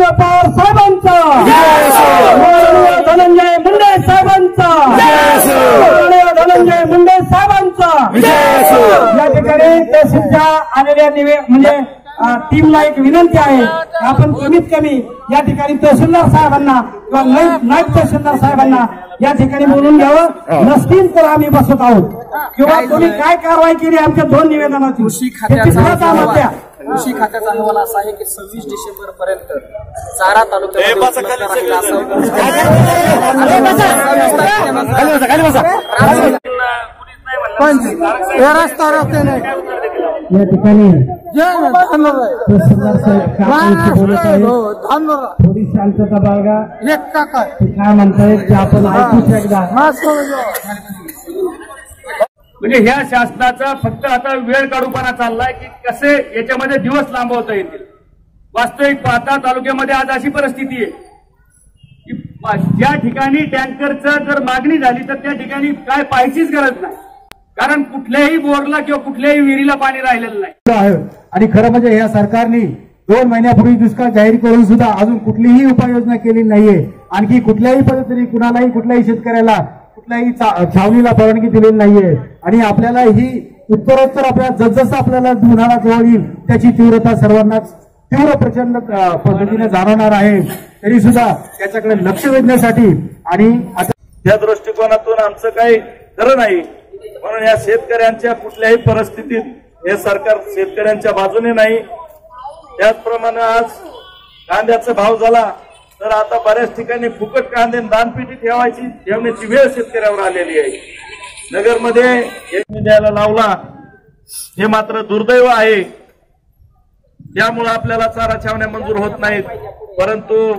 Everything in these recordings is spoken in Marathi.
माननीय पवार साहेबांचा. माननीय धनंजय मुंडे साहेबांचा. माननीय धनंजय मुंडे साहेबांचा. या ठिकाणी तहसीलच्या आलेल्या निवे म्हणजे टीमला एक विनंती आहे. आपण कमीत कमी या ठिकाणी तहसीलदार साहेबांना किंवा नाईब तहसीलदार साहेबांना या ठिकाणी बोलून घ्यावं. नसतील तर आम्ही बसत आहोत. किंवा तुम्ही काय कारवाई केली आमच्या दोन निवेदनाची. कृषी त्याची खात्याचा. अहवाल असा आहे की सव्वीस डिसेंबर पर्यंत चारा तालुक्यामध्ये या ठिकाणी तहसीलदार साहेब काकांशी बोलत आहेत. थोडी शांतता बाळगा. काय? म्हणतायत ते आपण ऐकूच एकदा. म्हणजे ह्या शासनाचा फक्त आता वेळ काढूपणा चाललाय की कसे याच्यामध्ये दिवस लांबवता येतील? वास्तविक पाहता तालुक्यामध्ये आज अशी परिस्थिती आहे की ज्या ठिकाणी टँकरचं जर मागणी झाली तर त्या ठिकाणी काय पाहायचीच गरज नाही. कारण कुठल्याही बोरला किंवा कुठल्याही विहिरीला पाणी राहिलेलं नाही. आणि खरं म्हणजे या सरकारने दोन महिन्यापूर्वी दुष्काळ जाहीर करून सुद्धा अजून कुठलीही उपाययोजना केली नाहीये. आणखी कुठल्याही पद्धतीने कुणालाही कुठल्याही शेतकऱ्याला कुठल्याही छावणीला परवानगी दिलेली नाहीये. आणि आपल्याला ही उत्तरोत्तर आपल्याला जसजसं आपल्याला उन्हाळा जवळ येईल त्याची तीव्रता सर्वांनाच तीव्र प्रचंड पद्धतीने जाणवणार आहे. तरी सुद्धा त्याच्याकडे लक्ष वेधण्यासाठी आणि या त्या दृष्टिकोनातून आमचं काही खरं नाही. म्हणून या शेतकऱ्यांच्या कुठल्याही परिस्थितीत हे सरकार शेतकऱ्यांच्या बाजूने नाही. त्याचप्रमाणे आज कांद्याचा भाव झाला. तर आता बऱ्याच ठिकाणी फुकट कांदे दानपेटी ठेवायची ठेवण्याची वेळ शेतकऱ्यावर आलेली आहे. नगरमध्ये एक द्यायला लावला हे मात्र दुर्दैव आहे. त्यामुळं आपल्याला चारा छावण्या मंजूर होत नाहीत. परंतु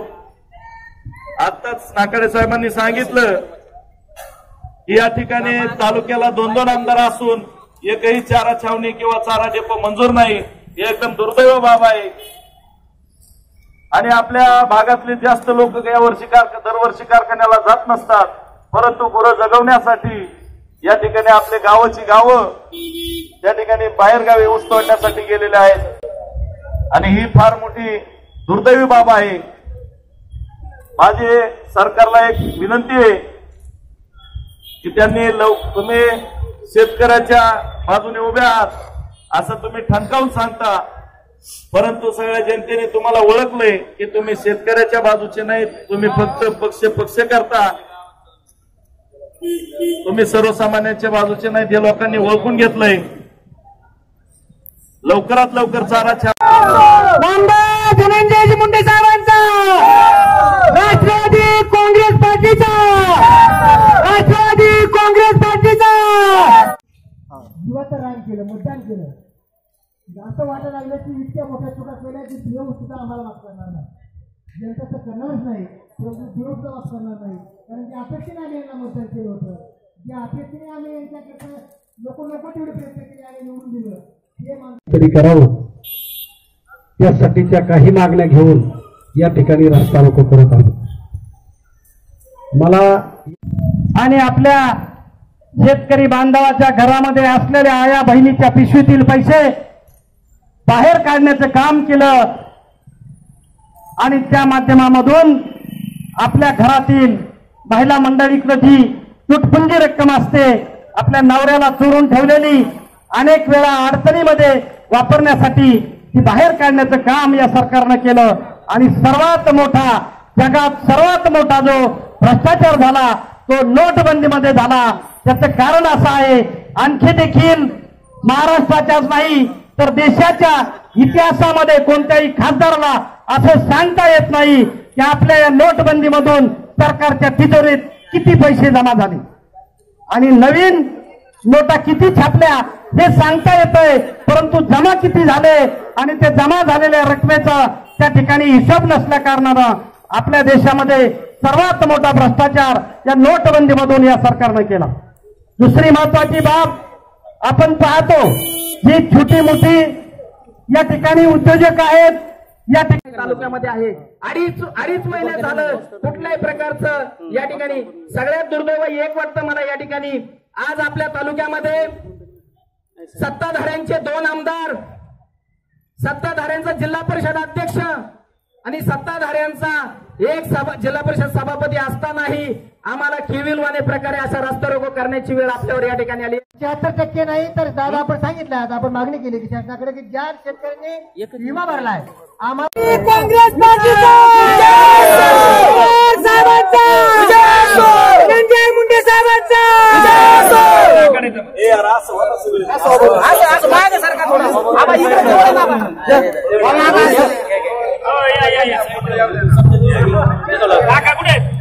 आताच नाकाडे साहेबांनी सांगितलं की या ठिकाणी तालुक्याला दोन दोन आमदार असून एकही चारा छावणी किंवा चारा डेपो मंजूर नाही. हे एकदम दुर्दैव बाब आहे. आणि आपल्या भागातले जास्त लोक या वर्षी कारख दरवर्षी कारखान्याला जात नसतात परंतु गुरं जगवण्यासाठी या ठिकाणी आपले गावाची गावं त्या ठिकाणी बाहेरगावी ऊस तोडण्यासाठी गेलेले आहेत. आणि ही फार मोठी दुर्दैवी बाब आहे. माझी सरकारला एक विनंती आहे की त्यांनी लव तुम्ही शेतकऱ्याच्या बाजूने उभे आहात असं तुम्ही ठणकावून सांगता. परंतु सगळ्या जनतेने तुम्हाला ओळखलंय की तुम्ही शेतकऱ्याच्या बाजूचे नाही तुम्ही फक्त पक्ष पक्ष करता. तुम्ही सर्वसामान्यांच्या बाजूचे नाहीत हे लोकांनी ओळखून घेतलंय. लवकरात लवकर चारा छा नामदार धनंजयजी मुंडे साहेबांचा. राष्ट्रवादी काँग्रेस पार्टीचा. राष्ट्रवादी काँग्रेस पार्टीचा. केलं मतदान केलं. असं वाटायला लागलं की इतक्या मोठ्या चुका केल्या की देव सुद्धा आम्हाला माफ करणार नाही. जनता तर करणारच नाही परंतु देव सुद्धा माफ करणार नाही. कारण की अपेक्षेने आम्ही यांना मतदान केलं होतं. ज्या अपेक्षेने आम्ही यांच्याकडे लोक नको तेवढे प्रयत्न केले आणि निवडून दिलं. हे तरी करावं. त्यासाठीच्या काही मागण्या घेऊन या ठिकाणी रस्ता रोको करत आहोत. मला आणि आपल्या शेतकरी बांधवाच्या घरामध्ये असलेल्या आया बहिणीच्या पिशवीतील पैसे बाहेर काढण्याचं काम केलं. आणि त्या माध्यमामधून आपल्या घरातील महिला मंडळीकडे जी तुटपुंजी रक्कम असते आपल्या नवऱ्याला चोरून ठेवलेली अनेक वेळा अडचणीमध्ये वापरण्यासाठी ती बाहेर काढण्याचं काम या सरकारनं केलं. आणि सर्वात मोठा जगात सर्वात मोठा जो भ्रष्टाचार झाला तो नोटबंदीमध्ये झाला. त्याचं कारण असं आहे आणखी देखील महाराष्ट्राच्याच नाही तर देशाच्या इतिहासामध्ये कोणत्याही खासदाराला असं सांगता येत नाही की आपल्या या नोटबंदीमधून सरकारच्या तिजोरीत किती पैसे जमा झाले. आणि नवीन नोटा किती छापल्या हे सांगता येतंय परंतु जमा किती झाले आणि ते जमा झालेल्या रकमेचा त्या ठिकाणी हिशोब नसल्या कारणानं आपल्या देशामध्ये सर्वात मोठा भ्रष्टाचार या नोटबंदीमधून या सरकारनं केला. दुसरी महत्वाची बाब आपण पाहतो ही छोटी मोठी या ठिकाणी उद्योजक आहेत या ठिकाणी तालुक्यामध्ये आहे. अडीच अडीच महिने झालं कुठल्याही प्रकारचं या ठिकाणी. सगळ्यात दुर्दैव एक वाटतं मला या ठिकाणी. आज आपल्या तालुक्यामध्ये सत्ताधाऱ्यांचे दोन आमदार सत्ताधाऱ्यांचा जिल्हा परिषद अध्यक्ष आणि सत्ताधाऱ्यांचा एक सभा जिल्हा परिषद सभापती असतानाही आम्हाला खिविलवाने प्रकारे असा रस्ता रोको करण्याची वेळ आपल्यावर या ठिकाणी आली शहात्तर टक्के नाही तर दादा आपण सांगितलं आता आपण मागणी केली की शासनाकडे की ज्या शेतकऱ्यांनी विमा भरलाय आम्हाला काँग्रेस धनंजय मुंडे हो,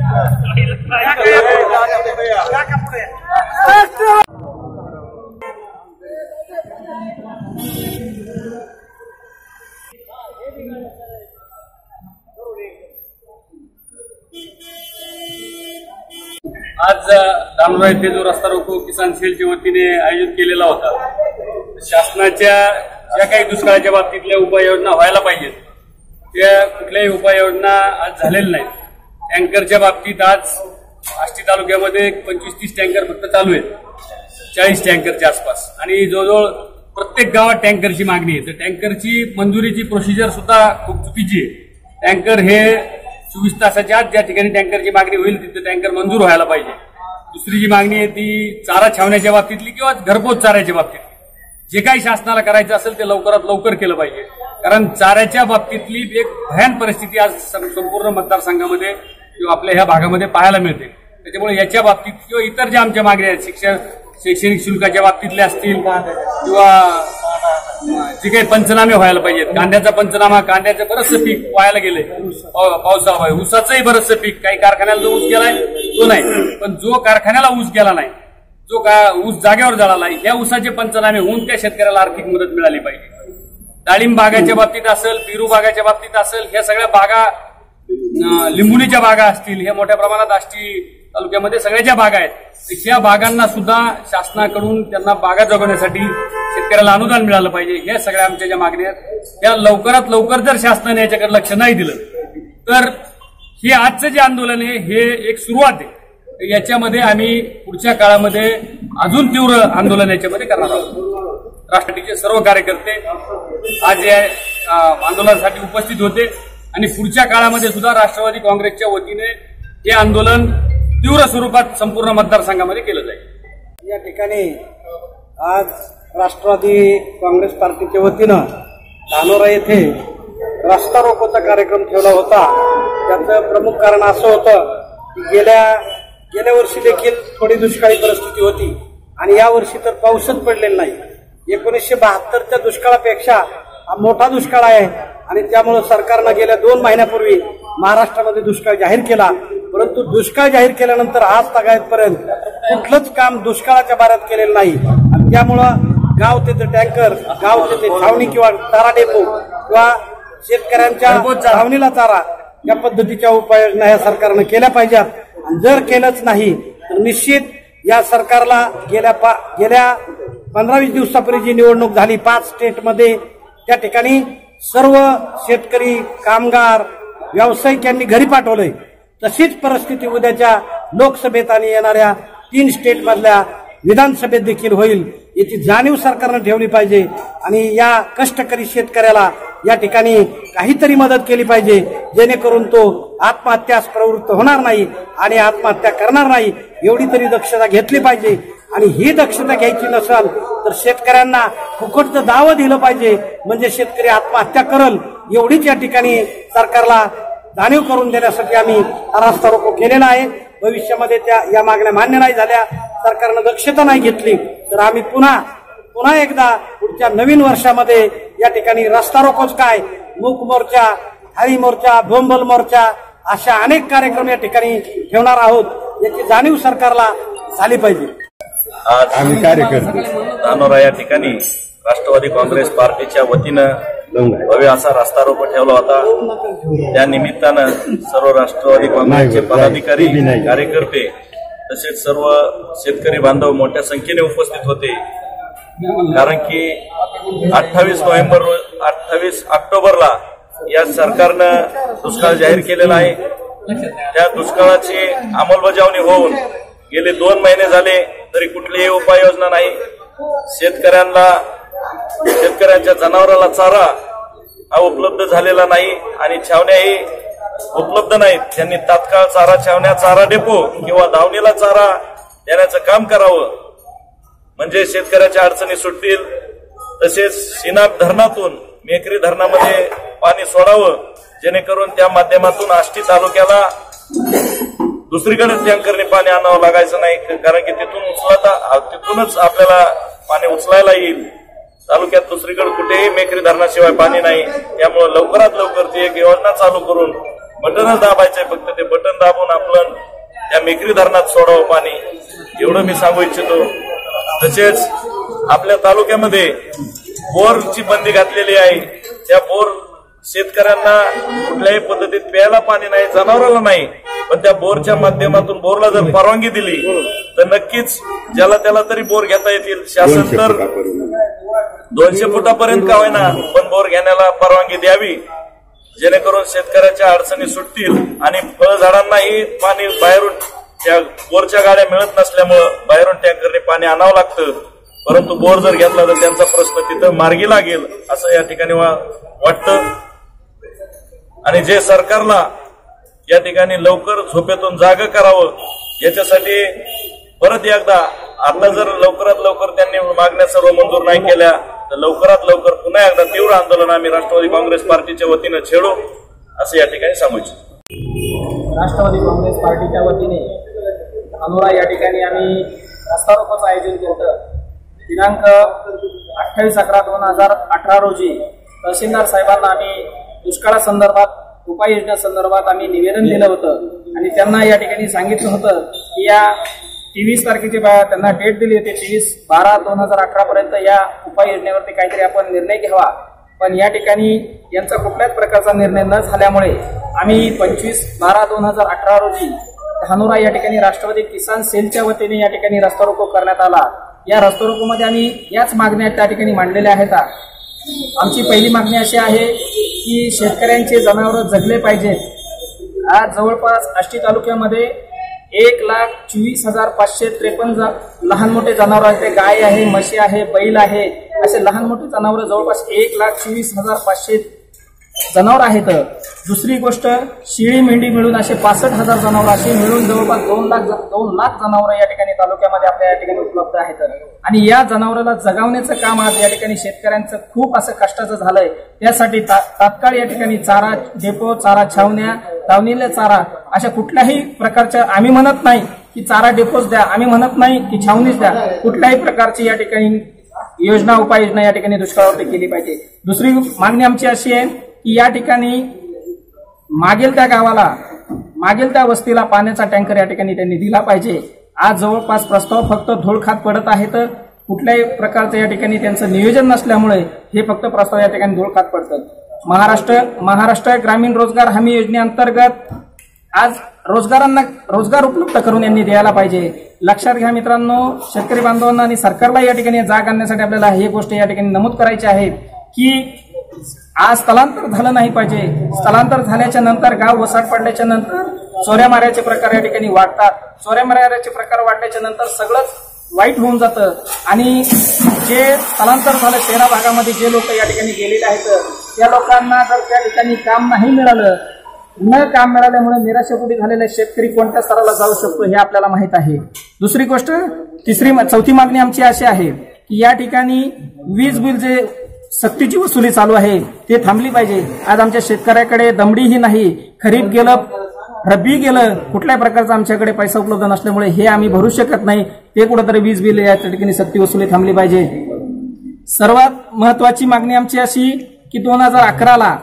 आज धानोरा येथे जो रस्ता रोको किसान सेलच्या वतीने आयोजित केलेला होता शासनाच्या ज्या काही दुष्काळाच्या बाबतीतल्या उपाययोजना व्हायला पाहिजेत त्या कुठल्याही उपाययोजना आज झालेल्या नाहीत. टँकरच्या बाबतीत आज आष्टी तालुक्यामध्ये पंचवीस तीस टँकर फक्त चालू आहेत. चाळीस टँकरच्या आसपास. आणि जवळजवळ प्रत्येक गावात टँकरची मागणी आहे. तर टँकरची मंजुरीची प्रोसिजर सुद्धा खूप चुकीची आहे. टँकर हे चोवीस तासाच्या आत ज्या ठिकाणी टँकरची मागणी होईल तिथे टँकर मंजूर व्हायला पाहिजे. दुसरी जी मागणी आहे ती चारा छावण्याच्या बाबतीतली किंवा घरपोच चाऱ्याच्या बाबतीत जे काही शासनाला करायचं असेल ते लवकरात लवकर केलं पाहिजे. कारण चाऱ्याच्या बाबतीतली एक भयान परिस्थिती आज संपूर्ण मतदारसंघामध्ये किंवा आपल्या ह्या भागामध्ये पाहायला मिळते. त्याच्यामुळे याच्या बाबतीत किंवा इतर ज्या आमच्या मागण्या आहेत शिक्षण शैक्षणिक शुल्काच्या बाबतीतल्या असतील किंवा जे काही पंचनामे व्हायला पाहिजेत. कांद्याचा पंचनामा कांद्याचं बरंचसं पीक व्हायला गेले पावसामुळे ऊसाचंही बरंचसं पीक काही कारखान्याला जो ऊस गेलाय तो नाही. पण जो कारखान्याला ऊस गेला नाही जो का ऊस जागेवर झाला नाही या ऊसाचे पंचनामे होऊन त्या शेतकऱ्याला आर्थिक मदत मिळाली पाहिजे. डाळिंब बागाच्या बाबतीत असेल पेरू बागाच्या बाबतीत असेल ह्या सगळ्या बागा लिंबुणीच्या बागा असतील हे मोठ्या प्रमाणात आष्टी तालुक्यामध्ये सगळ्या ज्या बागा आहेत. तर ह्या बागांना सुद्धा शासनाकडून त्यांना बागा जगवण्यासाठी शेतकऱ्याला अनुदान मिळालं पाहिजे. ह्या सगळ्या आमच्या ज्या मागण्या आहेत त्या लवकरात लवकर जर शासनाने याच्याकडे लक्ष नाही दिलं तर हे आजचं जे आंदोलन आहे हे एक सुरुवात आहे. याच्यामध्ये आम्ही पुढच्या काळामध्ये अजून तीव्र आंदोलन याच्यामध्ये करणार आहोत. राष्ट्रवादीचे सर्व कार्यकर्ते आज या आंदोलनासाठी उपस्थित होते. आणि पुढच्या काळामध्ये सुद्धा राष्ट्रवादी काँग्रेसच्या वतीने हे आंदोलन तीव्र स्वरूपात संपूर्ण मतदारसंघामध्ये केलं जाईल. या ठिकाणी आज राष्ट्रवादी काँग्रेस पार्टीच्या वतीनं धानोरा येथे रस्ता रोकोचा कार्यक्रम ठेवला होता. त्याचं प्रमुख कारण असं होतं की गेल्या गेल्या वर्षी देखील थोडी दुष्काळी परिस्थिती होती. आणि या वर्षी तर पाऊसच पडलेला नाही. एकोणीसशे बहात्तरच्या दुष्काळापेक्षा हा मोठा दुष्काळ आहे. आणि त्यामुळं सरकारनं गेल्या दोन महिन्यापूर्वी महाराष्ट्रामध्ये दुष्काळ जाहीर केला. परंतु दुष्काळ जाहीर केल्यानंतर आज तागायतपर्यंत कुठलंच काम दुष्काळाच्या बाऱ्यात केलेलं नाही. आणि त्यामुळं गाव तेथे टँकर गाव तेथे छावणी किंवा चारा डेपो किंवा शेतकऱ्यांच्या छावणीला चारा या पद्धतीच्या उपाययोजना या सरकारनं केल्या पाहिजेत. आणि जर केलंच नाही तर निश्चित या सरकारला गेल्या पा गेल्या पंधरा वीस दिवसापूर्वी जी निवडणूक झाली पाच स्टेटमध्ये त्या ठिकाणी सर्व शेतकरी कामगार व्यावसायिक यांनी घरी पाठवलंय. तशीच परिस्थिती उद्याच्या लोकसभेत आणि येणाऱ्या तीन स्टेटमधल्या विधानसभेत देखील होईल याची जाणीव सरकारनं ठेवली पाहिजे आणि या कष्टकरी शेतकऱ्याला या ठिकाणी काहीतरी मदत केली पाहिजे जेणेकरून तो आत्महत्यास प्रवृत्त होणार नाही आणि आत्महत्या करणार नाही एवढी तरी दक्षता घेतली पाहिजे. आणि ही दक्षता घ्यायची नसेल तर शेतकऱ्यांना फुकटचं दावं दिलं पाहिजे. म्हणजे शेतकरी आत्महत्या करल एवढीच या ठिकाणी सरकारला जाणीव करून देण्यासाठी आम्ही हा रोको केलेला आहे. भविष्यामध्ये त्या या मागण्या मान्य नाही झाल्या सरकारनं दक्षता नाही घेतली तर आम्ही पुन्हा पुन्हा एकदा पुढच्या नवीन वर्षामध्ये या ठिकाणी रस्ता रोकोच काय? मूक मोर्चा हरी मोर्चा भोंबल मोर्चा अशा अनेक कार्यक्रम या ठिकाणी ठेवणार आहोत याची जाणीव सरकारला झाली पाहिजे. आज आम्ही कार्यकर्ते. धानोरा या ठिकाणी राष्ट्रवादी काँग्रेस पार्टीच्या वतीनं भव्य असा रस्ता रोको ठेवला होता. त्या निमित्तानं सर्व राष्ट्रवादी काँग्रेसचे पदाधिकारी कार्यकर्ते तसेच सर्व शेतकरी बांधव मोठ्या संख्येने उपस्थित होते. कारण की अठ्ठावीस नोव्हेंबर रोज अठ्ठावीस ऑक्टोबरला या सरकारनं दुष्काळ जाहीर केलेला आहे. त्या दुष्काळाची अंमलबजावणी होऊन गेले दोन महिने झाले तरी कुठलीही उपाययोजना नाही. शेतकऱ्यांना शेतकऱ्यांच्या जनावराला चारा हा उपलब्ध झालेला नाही आणि छावण्याही उपलब्ध नाहीत. त्यांनी तात्काळ चारा छावण्या चारा डेपो किंवा धावणीला चारा देण्याचं काम करावं. म्हणजे शेतकऱ्याच्या अडचणी सुटतील. तसेच सिनाब धरणातून मेकरी धरणामध्ये पाणी सोडावं जेणेकरून त्या माध्यमातून आष्टी तालुक्याला दुसरीकडे टँकरने पाणी आणावं लागायचं नाही कारण की तिथून उचलता तिथूनच आपल्याला पाणी उचलायला येईल. तालुक्यात दुसरीकडे कुठेही मेकरी धरणाशिवाय पाणी नाही. त्यामुळे लवकरात लवकर ती एक योजना चालू करून बटनच दाबायचंय फक्त. ते बटन दाबून आपण त्या मेकरी धरणात सोडावं पाणी. एवढं मी सांगू इच्छितो. तसेच आपल्या तालुक्यामध्ये बोरची बंदी घातलेली आहे. त्या बोर शेतकऱ्यांना कुठल्याही पद्धतीत प्यायला पाणी नाही जनावराला नाही. पण त्या बोरच्या माध्यमातून बोरला जर परवानगी दिली तर नक्कीच ज्याला त्याला तरी बोर घेता येतील. शासन तर दोनशे फुटापर्यंत का होईना पण बोर घेण्याला परवानगी द्यावी. जेणेकरून शेतकऱ्याच्या अडचणी सुटतील आणि फळझाडांनाही पाणी बाहेरून त्या बोरच्या गाड्या मिळत नसल्यामुळं बाहेरून टँकरने पाणी आणावं लागतं. परंतु बोर जर घेतला तर त्यांचा प्रश्न तिथं मार्गी लागेल असं या ठिकाणी वाटतं. आणि जे सरकारला या ठिकाणी लवकर झोपेतून जाग करावं याच्यासाठी परत एकदा आता जर लवकरात लवकर त्यांनी मागण्या सर्व मंजूर नाही केल्या तर लवकरात लवकर पुन्हा एकदा तीव्र आंदोलन आम्ही राष्ट्रवादी काँग्रेस पार्टीच्या वतीनं छेडू असं या ठिकाणी सांगू इच्छितो राष्ट्रवादी काँग्रेस पार्टीच्या वतीने धानोरा या ठिकाणी आम्ही रस्तारोपाचं आयोजन केलं होतं. दिनांक अठ्ठावीस अकरा दोन हजार अठरा रोजी तहसीलदार साहेबांना आम्ही दुष्काळासंदर्भात उपाययोजनेसंदर्भात आम्ही निवेदन दिलं होतं. आणि त्यांना या ठिकाणी सांगितलं होतं की या तेवीस तारखेची त्यांना डेट दिली होती तेवीस बारा दोन हजार अठरा पर्यंत या उपाययोजनेवरती काहीतरी आपण निर्णय घ्यावा. पण या ठिकाणी यांचा कुठल्याच प्रकारचा निर्णय न झाल्यामुळे आम्ही पंचवीस बारा दोन हजार अठरा रोजी धानोरा या ठिकाणी राष्ट्रवादी किसान सेलच्या वतीने या ठिकाणी रस्ता रोको करण्यात आला. या रस्ता रोकोमध्ये आम्ही याच मागण्या त्या ठिकाणी मांडलेल्या आहेत. आमची पहिली मागणी अशी आहे की शेतकऱ्यांचे जनावरं जगले पाहिजेत. आज जवळपास आष्टी तालुक्यामध्ये एक लाख चोवीस हजार पाचशे त्रेपन्न जा- लहान मोठे जनावर आहेत ते गाय आहे म्हशी आहे बैल आहे. असे लहान मोठे जनावरं जवळपास एक लाख चोवीस हजार पाचशे जनावर आहेत. दुसरी गोष्ट शिळी मेंढी मिळून असे पासष्ट हजार जनावर असे मिळून जवळपास दोन लाख दोन लाख जनावरं या ठिकाणी तालुक्यामध्ये आपल्या या ठिकाणी उपलब्ध आहेत. आणि या जनावराला जगावण्याचं काम आज या ठिकाणी शेतकऱ्यांचं खूप असं कष्टाचं झालंय. त्यासाठी ता- तात्काळ या ठिकाणी चारा डेपो चारा छावण्या दावणीला चारा अशा कुठल्याही प्रकारच्या आम्ही म्हणत नाही की चारा डेपोच द्या आम्ही म्हणत नाही की छावणीच द्या. कुठल्याही प्रकारची या ठिकाणी योजना उपाययोजना या ठिकाणी दुष्काळावरती केली पाहिजे. दुसरी मागणी आमची अशी आहे की या ठिकाणी मागेल त्या गावाला मागेल त्या वस्तीला पाण्याचा टँकर या ठिकाणी त्यांनी दिला पाहिजे. आज जवळपास प्रस्ताव फक्त धूळखात पडत आहेत. कुठल्याही प्रकारचं या ठिकाणी त्यांचं नियोजन नसल्यामुळे हे फक्त प्रस्ताव या ठिकाणी धूळखात पडतात. महाराष्ट्र महाराष्ट्र ग्रामीण रोजगार हमी योजनेअंतर्गत आज रोजगारांना रोजगार उपलब्ध करून यांनी द्यायला पाहिजे. लक्षात घ्या मित्रांनो शेतकरी बांधवांना आणि सरकारला या ठिकाणी जाग आणण्यासाठी आपल्याला हे गोष्ट या ठिकाणी नमूद करायची आहेत की आज स्थलांतर झालं नाही पाहिजे. स्थलांतर झाल्याच्यानंतर गाव वसाट पडल्याच्या नंतर चोऱ्या माऱ्याचे प्रकार या ठिकाणी वाढतात. चोऱ्या माऱ्याचे प्रकार वाढल्याच्या नंतर सगळंच वाईट होऊन जातं. आणि जे स्थलांतर झालं शहरा भागामध्ये जे लोक या ठिकाणी गेलेले आहेत त्या लोकांना जर त्या ठिकाणी काम नाही मिळालं न काम मिळाल्यामुळे निराशापुटी झालेला शेतकरी कोणत्या स्तराला जाऊ शकतो हे आपल्याला माहीत आहे. दुसरी गोष्ट तिसरी चौथी मागणी आमची अशी आहे की या ठिकाणी वीज बिल जे सक्तीची वसुली चालू आहे. ते थांबली पाहिजे. आज आमच्या शेतकऱ्याकडे दमडीही नाही. खरीप गेलं रब्बी गेलं कुठल्याही प्रकारचा आमच्याकडे पैसा उपलब्ध नसल्यामुळे हे आम्ही भरू शकत नाही. ते कुठंतरी वीज बिल या ठिकाणी सक्ती वसुली थांबली पाहिजे. सर्वात महत्वाची मागणी आमची अशी की दोन हजार अकराला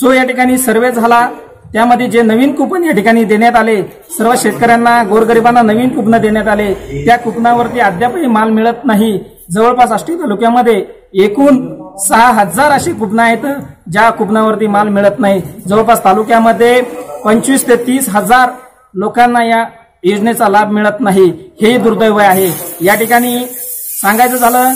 जो या ठिकाणी सर्वे झाला त्यामध्ये जे नवीन कुपन या ठिकाणी देण्यात आले सर्व शेतकऱ्यांना गोरगरिबांना नवीन कुपन देण्यात आले त्या कुपनावरती अद्यापही माल मिळत नाही. जवळपास आष्टी तालुक्यामध्ये एकूण सहा हजार अशी कुपनं आहेत ज्या कुपनावरती माल मिळत नाही. जवळपास तालुक्यामध्ये पंचवीस ते तीस हजार लोकांना या योजनेचा लाभ मिळत नाही. हे दुर्दैव आहे. या ठिकाणी सांगायचं झालं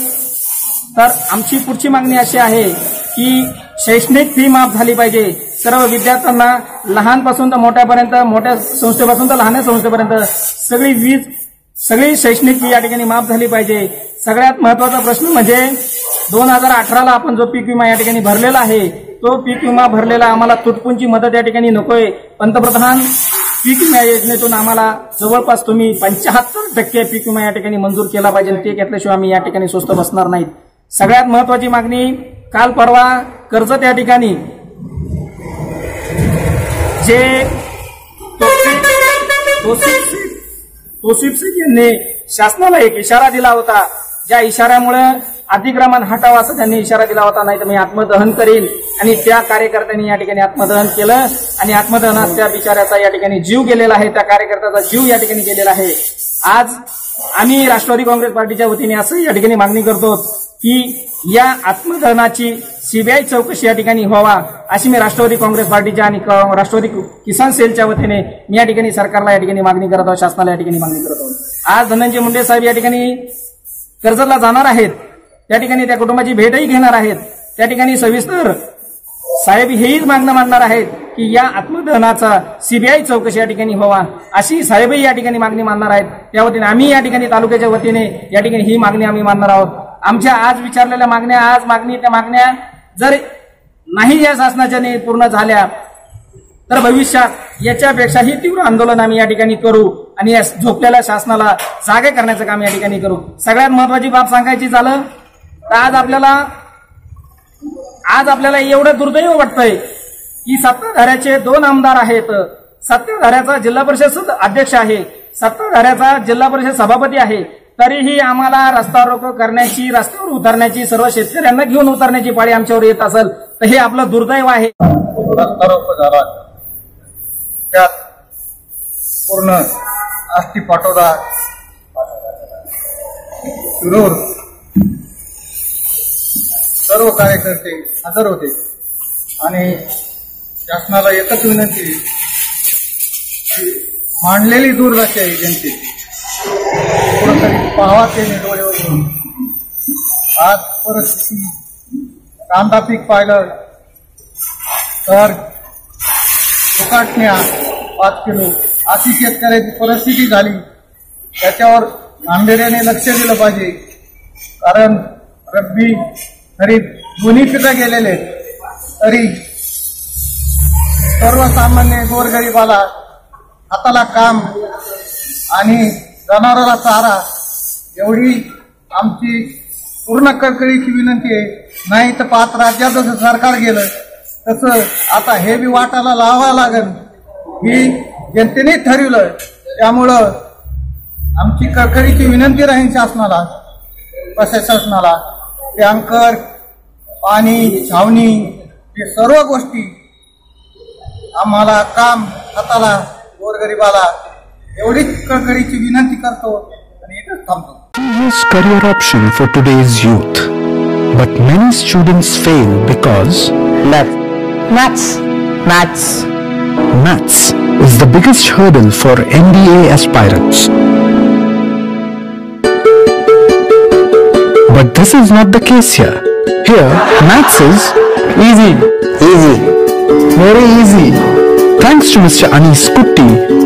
तर आमची पुढची मागणी अशी आहे की शैक्षणिक फी माफ झाली पाहिजे. सर्व विद्यार्थ्यांना लहानपासून तर मोठ्यापर्यंत मोठ्या संस्थेपासून तर लहान संस्थेपर्यंत सगळी वीज सगळी शैक्षणिक फी या ठिकाणी माफ झाली पाहिजे. सगळ्यात महत्त्वाचा प्रश्न म्हणजे दोन हजार अठराला आपण जो पीक विमा या ठिकाणी भरलेला आहे तो पीक विमा भरलेला आम्हाला तुटपुंची मदत या ठिकाणी नकोय. पंतप्रधान पीक विमा योजनेतून आम्हाला जवळपास तुम्ही पंच्याहत्तर टक्के पीक विमा या ठिकाणी मंजूर केला पाहिजे ते घेतल्याशिवाय आम्ही या ठिकाणी स्वस्त बसणार नाहीत. सगळ्यात महत्वाची मागणी काल परवा कर्जत या ठिकाणी जे तौसिफ तौसिफ यांनी शासनाला एक इशारा दिला होता. ज्या इशाऱ्यामुळे अतिक्रमण हटावं असं त्यांनी इशारा दिला होता. नाही तर मी आत्मदहन करीन. आणि त्या कार्यकर्त्यांनी या ठिकाणी आत्मदहन केलं. आणि आत्मदहनात त्या बिचाऱ्याचा या ठिकाणी जीव गेलेला आहे. त्या कार्यकर्त्याचा जीव या ठिकाणी गेलेला आहे. आज आम्ही राष्ट्रवादी काँग्रेस पार्टीच्या वतीने असं या ठिकाणी मागणी करतो की या आत्मदहनाची सीबीआय चौकशी या ठिकाणी व्हावा अशी मी राष्ट्रवादी काँग्रेस पार्टीच्या आणि राष्ट्रवादी किसान सेलच्या वतीने मी या ठिकाणी सरकारला या ठिकाणी मागणी करत आहोत शासनाला या ठिकाणी मागणी करत आहोत. आज धनंजय मुंडे साहेब या ठिकाणी कर्जतला जाणार आहेत त्या ठिकाणी त्या कुटुंबाची भेटही घेणार आहेत त्या ठिकाणी सविस्तर साहेब हेच मागणं मांडणार आहेत की या आत्मदहनाचा सीबीआय चौकशी या ठिकाणी व्हावा अशी साहेबही या ठिकाणी मागणी मानणार आहेत. त्या वतीने आम्ही या ठिकाणी तालुक्याच्या वतीने या ठिकाणी ही मागणी आम्ही मानणार आहोत. आमच्या आज विचारलेल्या मागण्या आज मागणी त्या मागण्या जर नाही या शासनाच्या पूर्ण झाल्या तर भविष्यात याच्यापेक्षाही तीव्र आंदोलन आम्ही या ठिकाणी करू आणि या झोपलेल्या शासनाला जागे करण्याचं काम या ठिकाणी करू. सगळ्यात महत्वाची बाब सांगायची झालं तर आज आपल्याला आज आपल्याला एवढं दुर्दैव वाटतंय की सत्ताधाऱ्याचे दोन आमदार आहेत. सत्ताधाऱ्याचा जिल्हा परिषद अध्यक्ष आहे. सत्ताधाऱ्याचा जिल्हा परिषद सभापती आहे. तरीही आम्हाला रस्ता रोको करण्याची रस्त्यावर उतरण्याची सर्व शेतकऱ्यांना घेऊन उतरण्याची पाळी आमच्यावर येत असेल तर हे आपलं दुर्दैव आहे. रस्तारोको झाला. त्यात पूर्ण आष्टी पाटोदा शिरूर सर्व कार्यकर्ते हजर होते. आणि शासनाला एकच विनंती मांडलेली दुर्लक्ष आहे त्यांची पाहावा ते डोळे उघडून आज परिस्थिती कांदा पीक पाहिलं तर दुकाटण्या पाच किलो. अशी शेतकऱ्याची परिस्थिती झाली. त्याच्यावर गांभीर्याने लक्ष दिलं पाहिजे. कारण रब्बी खरीप दोन्ही पिकं गेलेले तरी सर्वसामान्य गोरगरीबाला हाताला काम आणि जनावराला चारा एवढी आमची पूर्ण कळकळीची विनंती आहे. नाही तर पाच राज्यात जसं सरकार गेलं तसं आता हे बी वाटाला लावावं लागेल. ही जनतेने ठरवलं त्यामुळं आमची कळकळीची विनंती राहील शासनाला प्रशासनाला टँकर पाणी छावणी हे सर्व गोष्टी आम्हाला काम हाताला गोरगरिबाला एवढीच कळकळीची विनंती करतो आणि इथं थांबतो. Serious career option for today's youth. But many students fail because Maths. Maths. Maths. maths is the biggest hurdle for MBA aspirants. But this is not the case here. Here, maths is easy. Easy. Very easy. Thanks to Mr. Anis Kutti,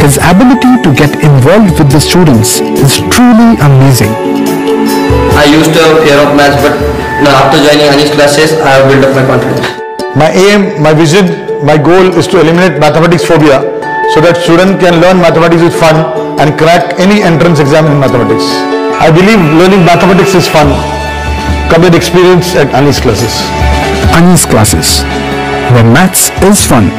His ability to get involved with the students is truly amazing. I used to have fear of maths, but now after joining Anish classes, I have built up my confidence. My aim, my vision, my goal is to eliminate mathematics phobia so that students can learn mathematics with fun and crack any entrance exam in mathematics. I believe learning mathematics is fun come and experience at Ani's classes. Ani's classes, where maths is fun.